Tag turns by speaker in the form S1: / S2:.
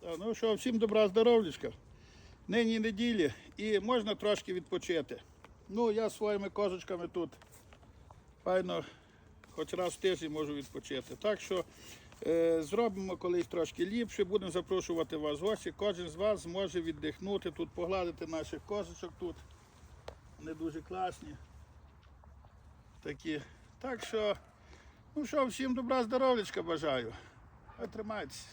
S1: Так, ну що, всім добра здоров'ячка. Нині неділі і можна трошки відпочити. Ну, я своїми козочками тут файно хоч раз в тиждень можу відпочити. Так що е, зробимо колись трошки ліпше, будемо запрошувати вас в гості. Кожен з вас зможе віддихнути тут, погладити наших козочок тут. Вони дуже класні. Такі. Так що, ну що, всім добра здоров'ячка бажаю. А тримайтеся.